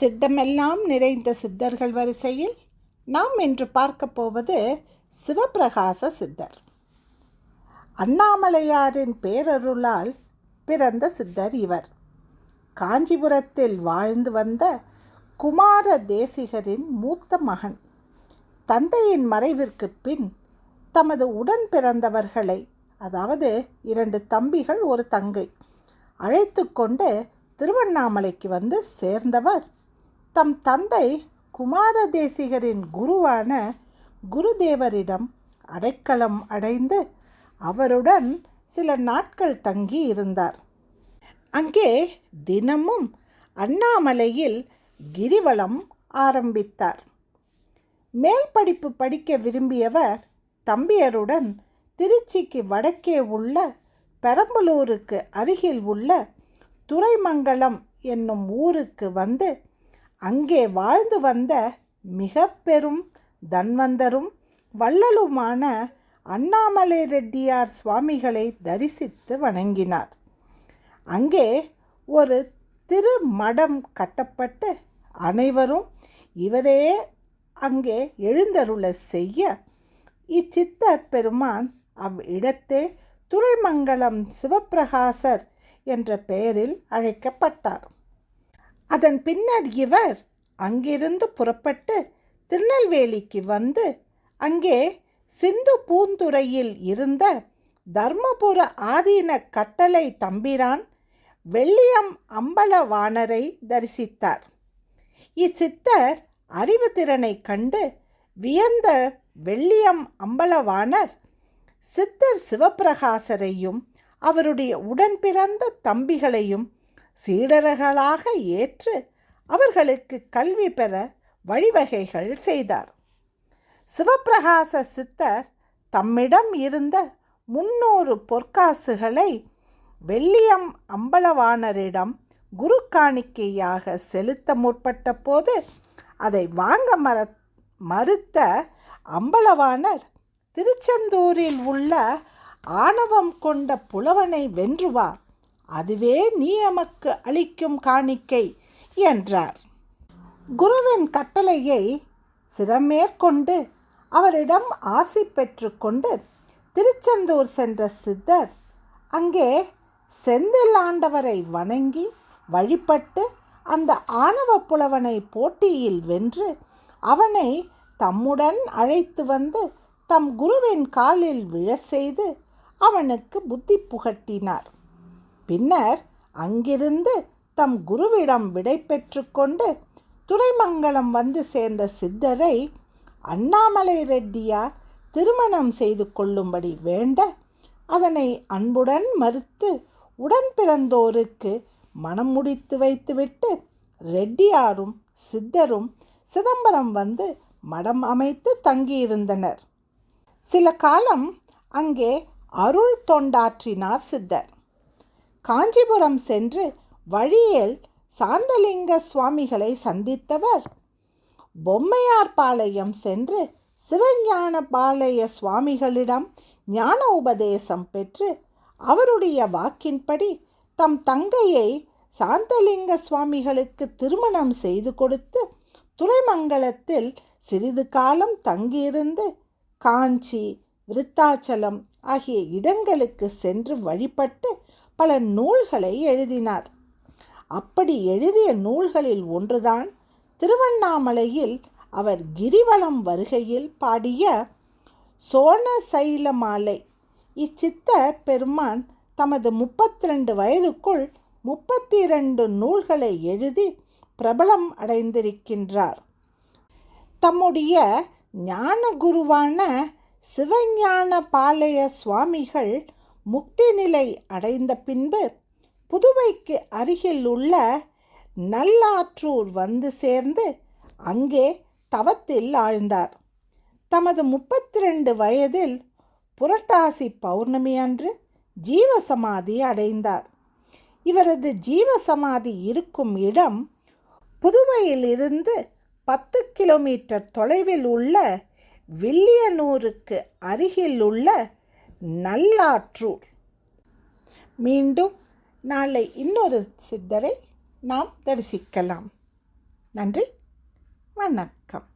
சித்தமெல்லாம் நிறைந்த சித்தர்கள் வரிசையில் நாம் இன்று பார்க்கப் போவது சிவப்பிரகாச சித்தர். அண்ணாமலையாரின் பேரருளால் பிறந்த சித்தர் இவர். காஞ்சிபுரத்தில் வாழ்ந்து வந்த குமார தேசிகரின் மூத்த மகன். தந்தையின் மறைவிற்கு பின் தமது உடன் பிறந்தவர்களை அதாவது இரண்டு தம்பிகள் ஒரு தங்கை அழைத்து கொண்டு திருவண்ணாமலைக்கு வந்து சேர்ந்தவர் தம் தந்தை குமார தேசிகரின் குருவான குருதேவரிடம் அடைக்கலம் அடைந்து அவருடன் சில நாட்கள் தங்கி இருந்தார். அங்கே தினமும் அண்ணாமலையில் கிரிவலம் ஆரம்பித்தார். மேல் படிப்பு படிக்க விரும்பியவர் தம்பியருடன் திருச்சிக்கு வடக்கே உள்ள பெரம்பலூருக்கு அருகில் உள்ள துறைமங்கலம் என்னும் ஊருக்கு வந்து அங்கே வாழ்ந்து வந்த மிக பெரும் தன்வந்தரும் வள்ளலுமான அண்ணாமலை ரெட்டியார் சுவாமிகளை தரிசித்து வணங்கினார். அங்கே ஒரு திருமடம் கட்டப்பட்டு அனைவரும் இவரே அங்கே எழுந்தருள செய்ய இச்சித்தர் பெருமான் அவ்விடத்தே துறைமங்கலம் சிவப்பிரகாசர் என்ற பெயரில் அழைக்கப்பட்டார். அதன் பின்னர் இவர் அங்கிருந்து புறப்பட்டு திருநெல்வேலிக்கு வந்து அங்கே சிந்து பூந்துறையில் இருந்த தர்மபுர ஆதீன கட்டளை தம்பிரான் வெள்ளியம் அம்பலவாணரை தரிசித்தார். இச்சித்தர் அறிவு திறனை கண்டு வியந்த வெள்ளியம் அம்பலவாணர் சித்தர் சிவப்பிரகாசரையும் அவருடைய உடன் பிறந்த தம்பிகளையும் சீடர்களாக ஏற்று அவர்களுக்கு கல்வி பெற வழிவகைகள் செய்தார். சிவப்பிரகாச சித்தர் தம்மிடம் இருந்த முன்னூறு பொற்காசுகளை வெள்ளியம் அம்பலவாணரிடம் குரு காணிக்கையாக செலுத்த முற்பட்ட போது அதை வாங்க மற மறுத்த அம்பலவாணர் திருச்செந்தூரில் உள்ள ஆணவம் கொண்ட புலவனை வென்றுவார். அதுவே நீ எமக்கு அளிக்கும் காணிக்கை என்றார். குருவின் கட்டளையை சிரமேற்கொண்டு அவரிடம் ஆசி பெற்றுக்கொண்டு திருச்செந்தூர் சென்ற சித்தர் அங்கே செந்தில் ஆண்டவரை வணங்கி வழிபட்டு அந்த ஆணவ புலவனை போட்டியில் வென்று அவனை தம்முடன் அழைத்து வந்து தம் குருவின் காலில் விழ செய்து அவனுக்கு புத்தி புகட்டினார். பின்னர் அங்கிருந்து தம் குருவிடம் விடை பெற்றுக்கொண்டு துறைமங்கலம் வந்து சேர்ந்த சித்தரை அண்ணாமலை ரெட்டியார் திருமணம் செய்து கொள்ளும்படி வேண்ட அதனை அன்புடன் மறுத்து உடன் பிறந்தோருக்கு மனம் முடித்து வைத்துவிட்டு ரெட்டியாரும் சித்தரும் சிதம்பரம் வந்து மடம் அமைத்து தங்கியிருந்தனர். சில காலம் அங்கே அருள் தொண்டாற்றினார் சித்தர். காஞ்சிபுரம் சென்று வழியில் சாந்தலிங்க சுவாமிகளை சந்தித்தவர். பொம்மையார்பாளையம் சென்று சிவஞான பாளைய சுவாமிகளிடம் ஞான உபதேசம் பெற்று அவருடைய வாக்கின்படி தம் தங்கையை சாந்தலிங்க சுவாமிகளுக்கு திருமணம் செய்து கொடுத்து துறைமங்கலத்தில் சிறிது காலம் தங்கியிருந்து காஞ்சி விருத்தாச்சலம் ஆகிய இடங்களுக்கு சென்று வழிபட்டு பல நூல்களை எழுதினார். அப்படி எழுதிய நூல்களில் ஒன்றுதான் திருவண்ணாமலையில் அவர் கிரிவலம் வருகையில் பாடிய சோனசைல மாலை இச்சித்தர் பெருமான் தமது முப்பத்தி ரெண்டு வயதுக்குள் முப்பத்தி இரண்டு நூல்களை எழுதி பிரபலம் அடைந்திருக்கின்றார். தம்முடைய ஞான குருவான சிவஞான பாளைய சுவாமிகள் முக்தி நிலை அடைந்த பின்பு புதுவைக்கு அருகில் உள்ள நல்லாற்றூர் வந்து சேர்ந்து அங்கே தவத்தில் ஆழ்ந்தார். தமது முப்பத்தி ரெண்டு வயதில் புரட்டாசி பௌர்ணமி அன்று ஜீவசமாதி அடைந்தார். இவரது ஜீவசமாதி இருக்கும் இடம் புதுவையிலிருந்து பத்து கிலோமீட்டர் தொலைவில் உள்ள வில்லியனூருக்கு அருகில் உள்ள நல்லாற்றூர். மீண்டும் நாளை இன்னொரு சித்தரை நாம் தரிசிக்கலாம். நன்றி வணக்கம்.